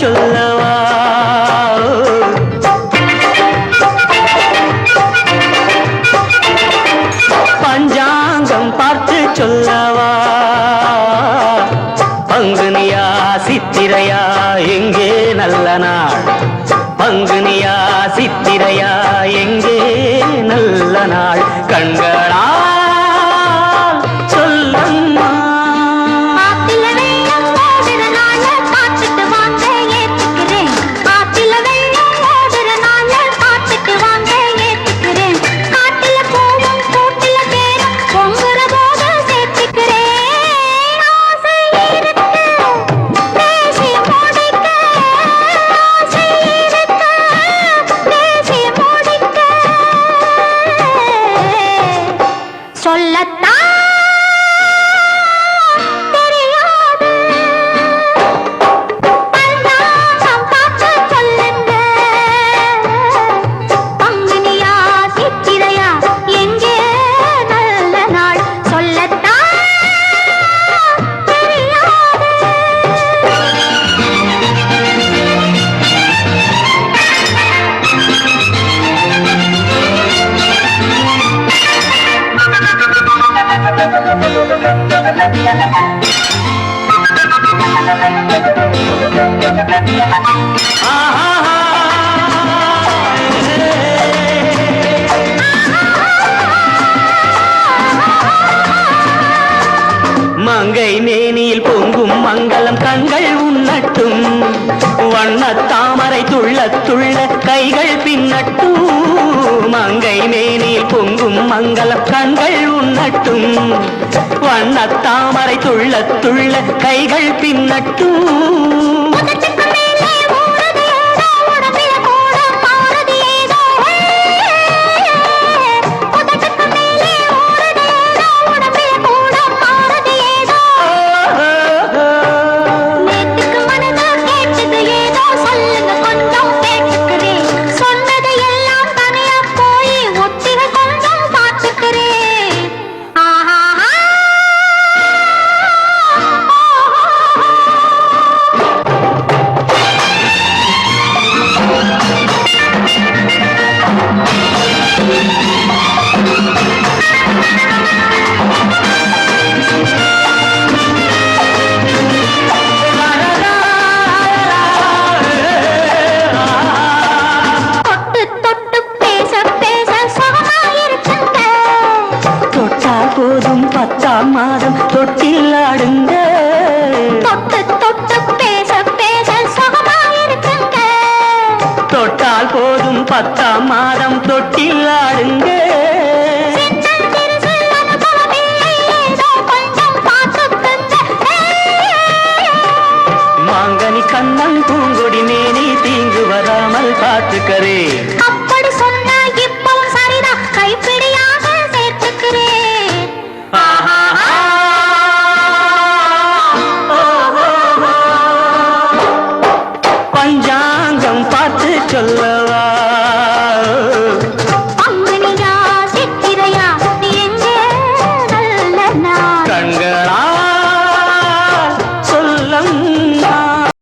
சொல்லவா? பஞ்சாங்கம் பார்த்து சொல்லவா? பங்குனியா சித்திரையா எங்கே நல்ல நாள்? பங்குனியா சித்திரையா எங்கே நல்ல நாள்? கண்களா மங்கை மேனியில் பொங்கும் மங்களம் கண்கள் உண்ணட்டும். வண்ண தாமரை துள்ள துள்ள கைகள் பின்னட்டும். மங்கை மேனியில் பொங்கும் மங்களம் கண்கள் உண்ணட்டும். வண்ண தாமரை துள்ள துள்ள கைகள் பின்னட்டும். பத்தாம் மாதம் தொட்டில் ஆடுங்க. மாங்கனி கண்ணன் பூங்கொடி மேனி தீங்கு வராமல் பார்த்துக்கரே